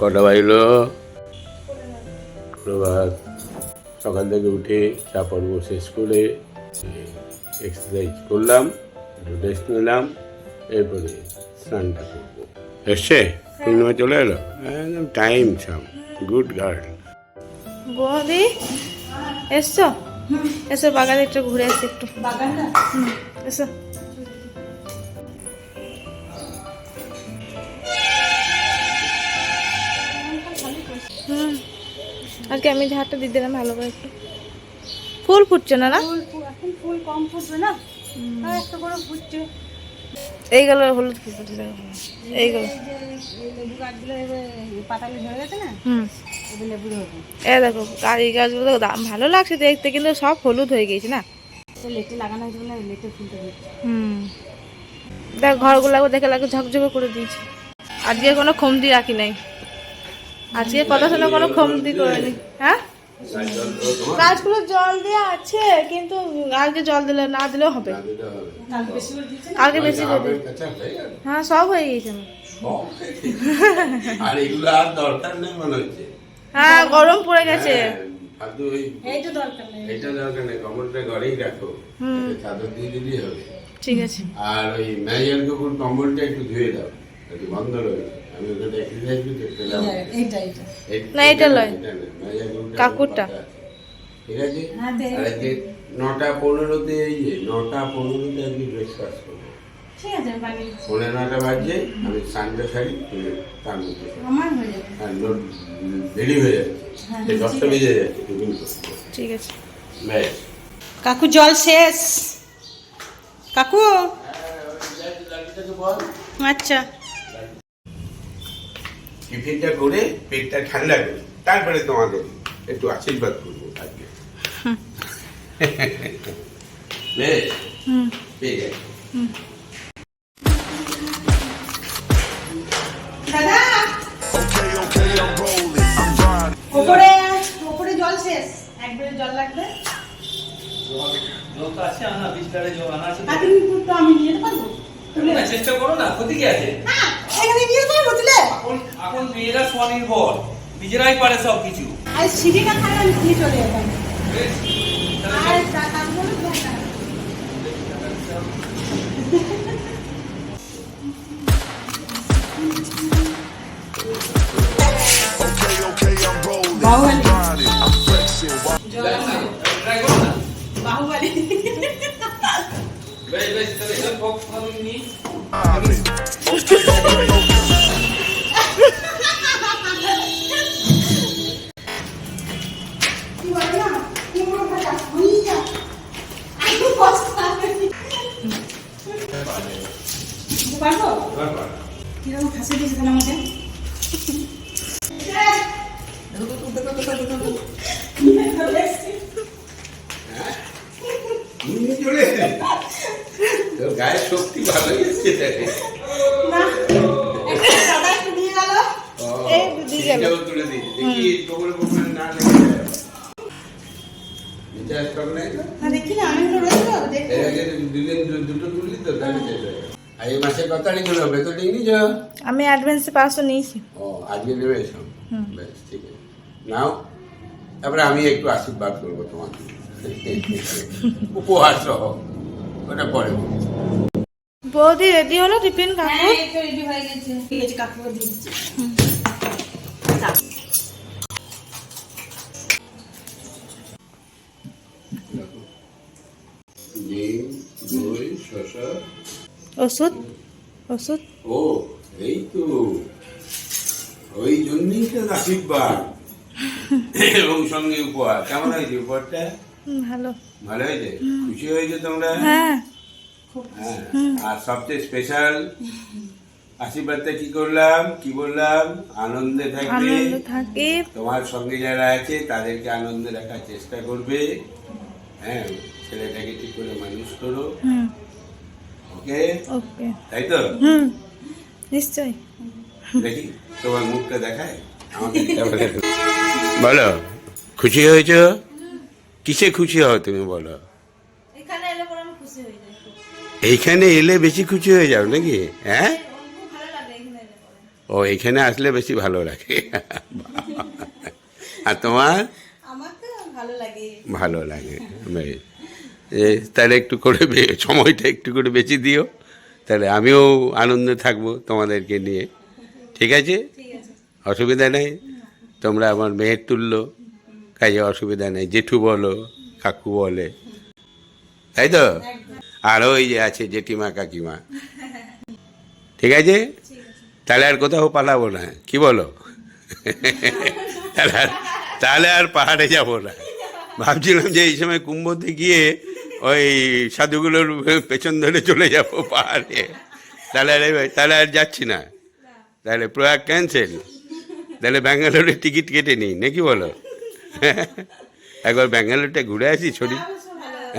কটা বাজলো? প্রভাত সকাল থেকে উঠে চা পর্ব শেষ করে এক্সারসাইজ করলাম একটু রেস্ট নিলাম এরপরে স্নানটা করব। এসছে? পূর্ণিমা চলে এলো? একদম টাইম সাম গুড গার্ল বৌদি এসছো? এসো বাগানে একটু ঘুরে আসি একটু। বাগানটা এসো। আজকে আমি ঝাড়টা দিয়ে দিলাম ভালো করে একটু ফুল ফুটছে না না? ফুল ফুল- এখন ফুল কম ফুটবে না? একটা করে ফুটছে। এইগুলো হলুদ ফুল এই এই এ দেখো এই গাছগুলো দাম ভালো লাগছে দেখতে কিন্তু সব হলুদ হয়ে গেছে না? হুম। দেখ ঘরগুলো দেখে লাগে ঝকঝকে করে দিয়েছি। আজকে কোনো খমতি রাখি নাই। আজকে কথা শুনে কোনো খমতি করিনি। হ্যাঁ? গাছগুলো জল দেওয়া আছে কিন্তু আজকে জল দিলে না দিলেও হবে। কালকে বেশি করে। হ্যাঁ সব হয়ে গেছে আর এগুলো আর দরকার নেই মনে হচ্ছে। হ্যাঁ গরম পড়ে গেছে। হ্যাঁ, দরকার নেই। এটা দরকার নেই কম্বলটা ঘরেই রাখো। হুম। এতে চাদর দিয়ে দিলেই হবে। ঠিক আছে। আর ওই ম্যাজিয়াল কুকুর কম্বলটা একটু ধুয়ে দাও একটু বন্ধ রয়েছে। না, এটা লয়। কাকুরটা। ঠিক আছে হ্যাঁ, আজকে নটা পনেরোতে এই যে নটা পনেরোতে আজকে ব্রেকফাস্ট করব নটা বাজছে আমি সানডে শাড়ি তার মধ্যে হয়ে দেরি হয়ে যাচ্ছে হ্যাঁ, দশটা বেজে যাচ্ছে ঠিক আছে ব্যাস কাকু জল শেষ কাকু আচ্ছা টিফিনটা করে পেটটা ঠান্ডা করি তারপরে তোমাদের একটু আশীর্বাদ করব আজকে. ওপরে ওপরে জল শেষ। একবারে জল লাগবে? জল তো আছে আনা বিশ জল আনা আছে। আমি নিয়ে পারব চেষ্টা করো না ক্ষতি কি আছে? হ্যাঁ তুলে এখন এখন মেয়েরা স্বনির্ভর। নিজেরাই পারে সব কিছু আর সিঁড়িটা খারাপ আমি নিয়ে চলে বেশ, আর কাকাগুলো দরকার Okay, okay, পারব? কীরকম ফাঁসে দিয়েছে তাহলে আমাকে অ্যাডভান্সে পাঁচশো নিয়েছি ও আজকে নেবে এসো বেশ ঠিক আছে নাও তারপরে আমি একটু আশীর্বাদ করব তোমাকে উপহার সহ ওটা পরে। বৌদি রেডি হলো? টিফিন কাকু হ্যাঁ রেডি হয়ে গেছে। ঠিক আছে দিয়ে দিচ্ছি ডিম দই শসা ওষুধ? ওষুধ? ও। এই তো ওই জন্যই তো আশীর্বাদ। এবং সঙ্গে উপহার। কেমন হয়েছে উপহারটা? ভালো। ভালো হয়েছে? খুশি হয়েছে তোমরা? হ্যাঁ। হ্যাঁ। আর সবচেয়ে স্পেশাল আশীর্বাদটা কি করলাম? কি বললাম? আনন্দে থাকবে। আনন্দ তোমার সঙ্গে যারা আছে তাদেরকে আনন্দে রাখার চেষ্টা করবে। হ্যাঁ ছেলেটাকে ঠিক করে মানুষ করো। ওকে ওকে তাই তো? হুম নিশ্চয়ই। দেখি তোমার মুখটা দেখায়? বলো খুশি হয়েছ? কিসে খুশি হও তুমি বলো? এখানে এলে পরে আমি খুশি যাই। এইখানে এলে বেশি খুশি হয়ে যাও নাকি? হ্যাঁ? ও এখানে আসলে বেশি ভালো লাগে। আর তোমার? ভালো লাগে। তাহলে একটু করে বে- সময়টা একটু করে বেশি দিও। তাহলে আমিও আনন্দে থাকব তোমাদেরকে নিয়ে। ঠিক আছে? অসুবিধা নেই। তোমরা আমার মেয়ের তুল্য। কাজে অসুবিধা নেই। জেঠু বলো, কাকু বলে। তাই তো? আর ওই যে আছে জেঠিমা, কাকিমা। ঠিক আছে? তাহলে আর কোথাও পালাবো না। কি বলো? তাহলে আর পাহাড়ে যাব না। ভাবছিলাম যে এই সময় কুম্ভতে গিয়ে ওই সাধুগুলোর পেছন ধরে চলে যাব পাহাড়ে। তাহলে আর তাহলে আর যাচ্ছি না। তাহলে প্রয়াগ ক্যান্সেল তাহলে ব্যাঙ্গালোরের টিকিট কেটে নিই নাকি বলো? একবার ব্যাঙ্গালোরটা ঘুরে আসি শরীর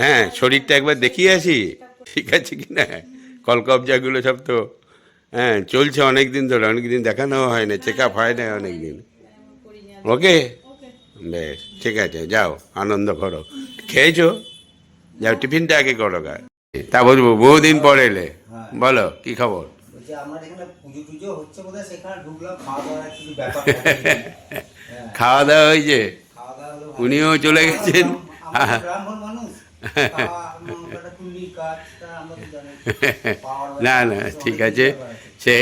হ্যাঁ শরীরটা একবার দেখিয়ে আসি। ঠিক আছে কি না? কলকবজাগুলো সব তো হ্যাঁ চলছে অনেক দিন ধরে অনেক দিন দেখানো হয় না চেক আপ হয় না অনেক দিন ওকে বেশ ঠিক আছে যাও আনন্দ করো। খেয়েছো? যাও টিফিনটা আগে করো গা। তা বলব বহুদিন পরে এলে। বলো কি খবর? খাওয়া হ্যাঁ, দাওয়া হয়েছে। উনিও চলে গেছেন? না না ঠিক আছে। সে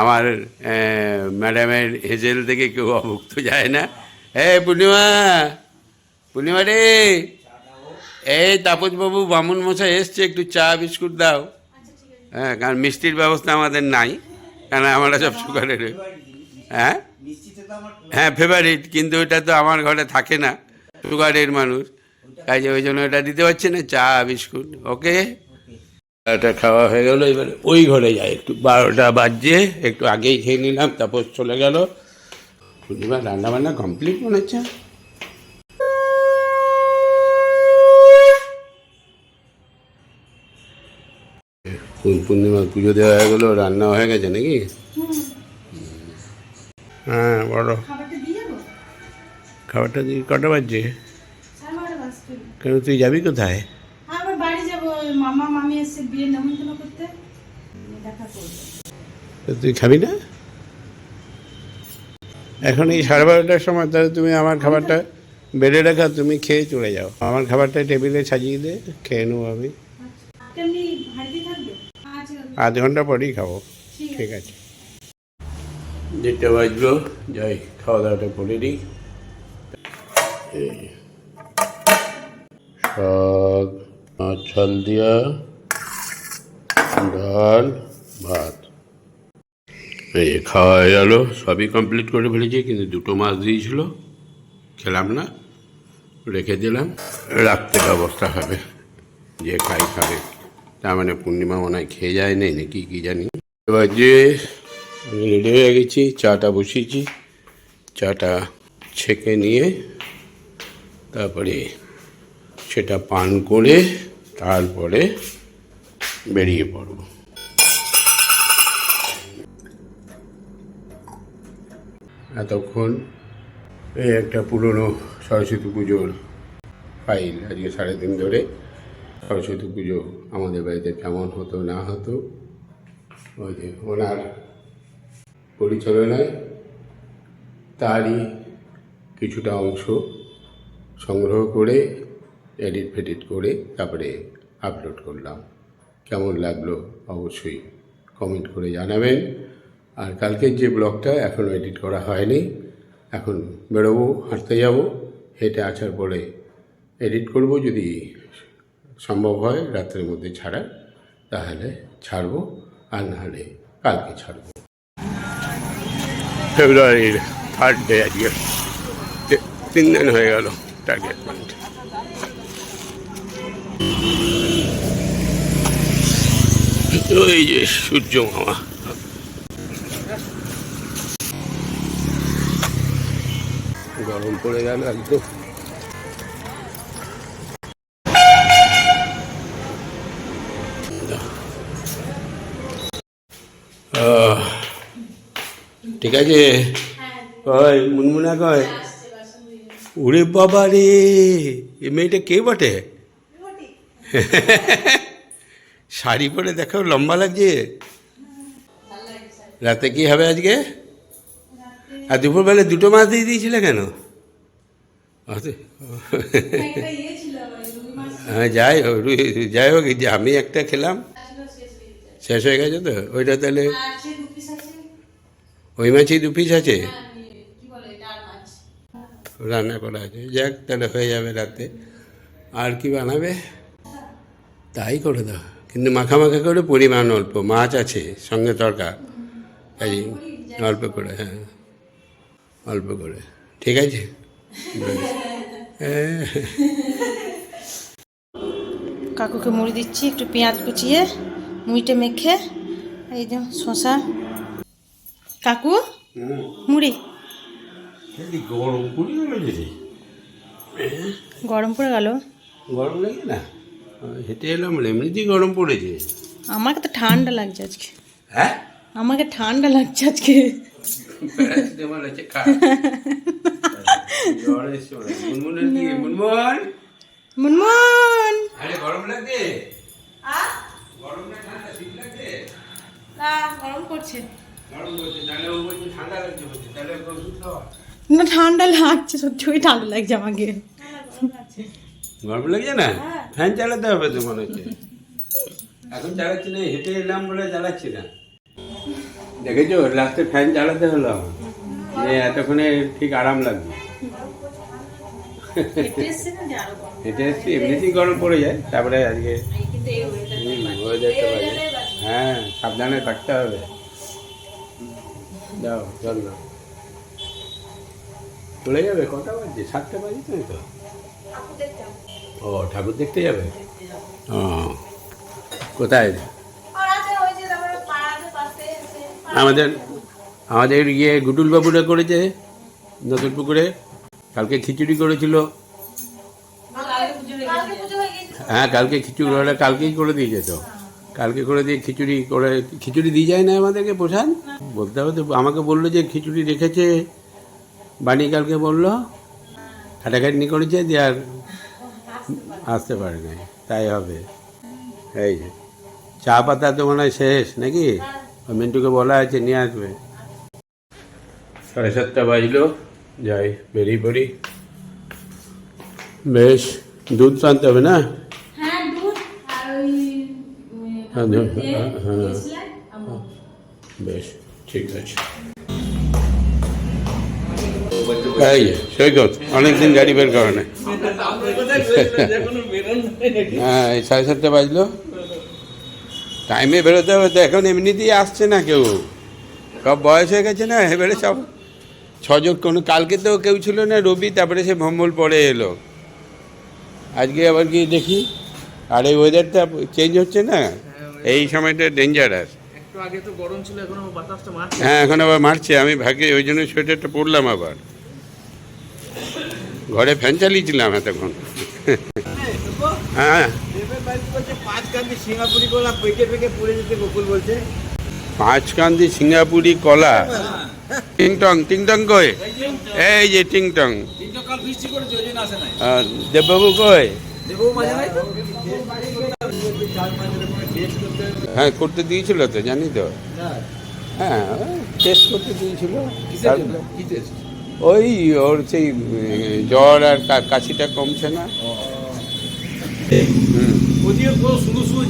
আমার ম্যাডামের হেজেল থেকে কেউ অভুক্ত যায় না। এ পূর্ণিমা পূর্ণিমা রে। এই তাপসবাবু, বামুন মশাই এসছে, একটু চা, বিস্কুট দাও। হ্যাঁ কারণ মিষ্টির ব্যবস্থা আমাদের নাই কারণ আমরা সব সুগারের হ্যাঁ হ্যাঁ? ফেভারিট কিন্তু ওটা তো আমার ঘরে থাকে না, সুগারের মানুষ। তাই যে ওই জন্য ওটা দিতে পারছি না, চা, বিস্কুট, ওকে? এটা খাওয়া হয়ে গেল, এবার ওই ঘরে যাই, একটু বারোটা বাজছে, একটু আগেই খেয়ে নিলাম তারপর চলে গেল। পূর্ণিমা রান্না বান্না কমপ্লিট মনে হচ্ছে? পূর্ণিমা পুজো দেওয়া হয়ে গেলো রান্না হয়ে গেছে নাকি? হ্যাঁ বলো। খাবারটা দিয়ে কটা বাজছে? কেন তুই যাবি কোথায়? তো তুই খাবি না? এখন এই সাড়ে বারোটার সময় তাহলে তুমি আমার খাবারটা বেড়ে রাখা তুমি খেয়ে চলে যাও। আমার খাবারটা টেবিলে সাজিয়ে দে খেয়ে নেব আমি তেমনি হাড়িতে থাকবে আচ্ছা আধ ঘণ্টা পরেই খাব। ঠিক আছে। দেড়টা বাজলো যাই খাওয়া দাওয়াটা করে দিই এই, শাক ছাল দিয়া ডাল ভাত। এই যে খাওয়া হয়ে গেল সবই কমপ্লিট করে ফেলেছি কিন্তু দুটো মাছ দিয়েছিল খেলাম না রেখে দিলাম রাত্রের অবস্থা হবে যে খাই খাবে। তার মানে পূর্ণিমা মনে হয় খেয়ে যায় নেই নাকি কি জানি। এবার যে আমি রেডি হয়ে গেছি, চাটা বসিয়েছি, চাটা ছেঁকে নিয়ে তারপরে সেটা পান করে তারপরে বেরিয়ে পড়ব। এতক্ষণ এই একটা পুরনো সরস্বতী পুজোর ফাইল, আজকে সাড়ে দিন ধরে। সরস্বতী পুজো আমাদের বাড়িতে কেমন হতো, না হতো, ওই যে ওনার পরিচালনায় তারই কিছুটা অংশ সংগ্রহ করে এডিট ফেডিট করে তারপরে আপলোড করলাম। কেমন লাগল অবশ্যই কমেন্ট করে জানাবেন। আর কালকের যে ব্লগটা এখনও এডিট করা হয়নি, এখন বেরোবো, হাঁটতে যাব, হেঁটে আসার পরে এডিট করব, যদি সম্ভব হয় রাত্রের মধ্যে ছাড়া তাহলে ছাড়বো আর নাহলে কালকে ছাড়বো। ফেব্রুয়ারির থার্ড ডে আজকে। তিন দিন হয়ে গেল টার্গেট পয়েন্ট ওই যে সূর্য মামা। গরম পড়ে গেল একদম। ঠিক আছে কয়, মুনমুনা কয়? ওরে বাবা রে, এ মেয়েটা কে বটে? শাড়ি পরে দেখো, লম্বা লাগছে? রাতে কি হবে আজকে? আর দুপুরবেলা দুটো মাছ দিয়ে দিয়েছিলে কেন? হ্যাঁ যাই হোক যাই হোক আমি একটা খেলাম। শেষ হয়ে গেছে তো? ওইটা তাহলে ওই মাছই দু পিস আছে? মাছ। রান্না করা আছে। যাক তাহলে হয়ে যাবে রাতে। আর কি বানাবে? তাই করে দাও। কিন্তু মাখা মাখা করে পরিমাণ অল্প। মাছ আছে সঙ্গে তরকা। কাজে অল্প করে হ্যাঁ। অল্প করে। ঠিক আছে? হ্যাঁ কাকুকে মুড়ি দিচ্ছি একটু পেঁয়াজ কুচিয়ে মুড়িটা মেখে এই যে শশা কাকু? মুড়ি। গরম হলো দিদি গরম পড়ে গেল? গরম লাগে না? হেঁটে এলাম এমনিতেই গরম পড়েছে। আমাকে তো ঠান্ডা লাগছে আজকে। হ্যাঁ? আমাকে ঠান্ডা লাগছে আজকে। মুনমুন মুনমুন আরে গরম লাগছে? গরম না ঠান্ডা শীত লাগছে? না গরম করছে না ঠান্ডা লাগছে সত্যি ওই ঠান্ডা লাগছে আমাকে। গরম লাগছে না? ফ্যান চালাতে হবে তো মনে হচ্ছে। এখন চালাচ্ছি না হেঁটে এলাম বলে চালাচ্ছি না। দেখেছ লাস্টে ফ্যান চালাতে হলো আমার। যে এতক্ষণে ঠিক আরাম লাগবে হেঁটে এসছি এমনিতেই গরম পড়ে যায় তারপরে আজকে ওয়েদারটা বাজে হ্যাঁ সাবধানে থাকতে হবে। যাও চল না। চলে যাবে কটা বাজছে সাতটা বাজছে তো ও ঠাকুর দেখতে যাবে? ও কোথায়? আমাদের আমাদের ইয়ে গুডুল বাবুরা করেছে? নতুন পুকুরে? কালকে খিচুড়ি করেছিল। হ্যাঁ কালকে খিচুড়ি কালকেই করে দিয়েছে তো। কালকে করে দিয়ে খিচুড়ি করে খিচুড়ি দিয়ে যায় না আমাদেরকে প্রসাদ? বলতে হবে তো আমাকে বলল যে খিচুড়ি রেখেছে বাণী কালকে বলল। খাটাখাটনি করেছে দিয়ে আর আসতে পারে নাই তাই হবে। এই যে চা পাতা তো মনে হয় শেষ নাকি? ওই মিন্টুকে বলা আছে নিয়ে আসবে। সাড়ে সাতটা বাজলো যাই বেরিয়ে পড়ি। বেশ দুধ তো আনতে হবে না হ্যাঁ দুধ আর ওই উম, হ্যাঁ, দুধ, তেল, হ্যাঁ, হ্যাঁ। দেশলাই, আর মধু। বেশ ঠিক আছে। এই সৈকত অনেকদিন গাড়ি বের করে না হ্যাঁ এই সাড়ে সাতটা বাজলো। টাইমে বেরোতে হবে তো এখন এমনিতেই আসছে না কেউ। সব বয়স হয়ে গেছে না এবারে সব ছজন কোনো কালকে তো কেউ ছিল না রবি তারপরে সে ভম্বল পরে এলো। আজকে আবার কি দেখি আর এই ওয়েদারটা চেঞ্জ হচ্ছে না। এই সময়টা ডেঞ্জারাস হ্যাঁ এখন আবার মারছে। আমি ভাগে ওই জন্য সোয়েটারটা পরলাম আবার। ঘরে ফ্যান চালিয়েছিলাম এতক্ষণ। হ্যাঁ। পাঁচ কান্দি সিঙ্গাপুরি কলা। টিংটং টিংটং কই? এই যে টিংটং। দেববাবু কই? দেবো মাঝে নাই তো হ্যাঁ করতে দিয়েছিল তো জানি তো। হ্যাঁ টেস্ট করতে দিয়েছিল। ওই ওর সেই জ্বর আর কাশিটা কমছে না।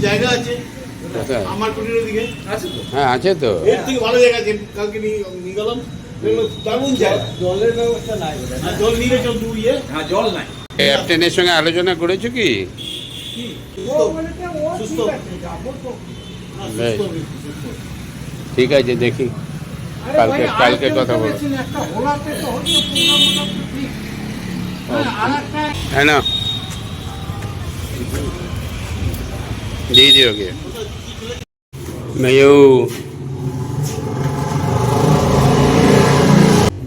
জায়গা আছে। তো। হ্যাঁ আছে তো। ভালো জায়গা আছে। কালকে নিয়ে গেলাম। হ্যাঁ জল নাই। ক্যাপ্টেনের সঙ্গে আলোচনা করেছ কি? ঠিক আছে দেখি। কালকে কালকে কথা বলো। হ্যাঁ, হ্যাঁ না। দিয়ে দিও কে মেয়ু।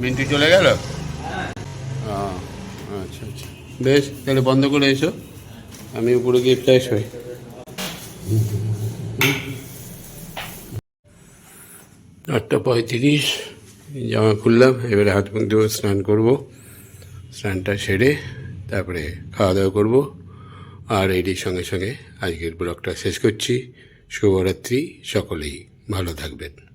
মিন্টু চলে গেল? ও, আচ্ছা আচ্ছা। বেশ তাহলে বন্ধ করে এসো। আমি উপরে গিয়ে ফ্রেশ হই। আটটা পঁয়ত্রিশ, জামা খুললাম, এবারে হাত মুখ ধুয়ে স্নান করব। স্নানটা সেরে তারপরে খাওয়া দাওয়া করব। আর এটির সঙ্গে সঙ্গে আজকের ব্লগটা শেষ করছি। শুভরাত্রি, সকলেই ভালো থাকবেন।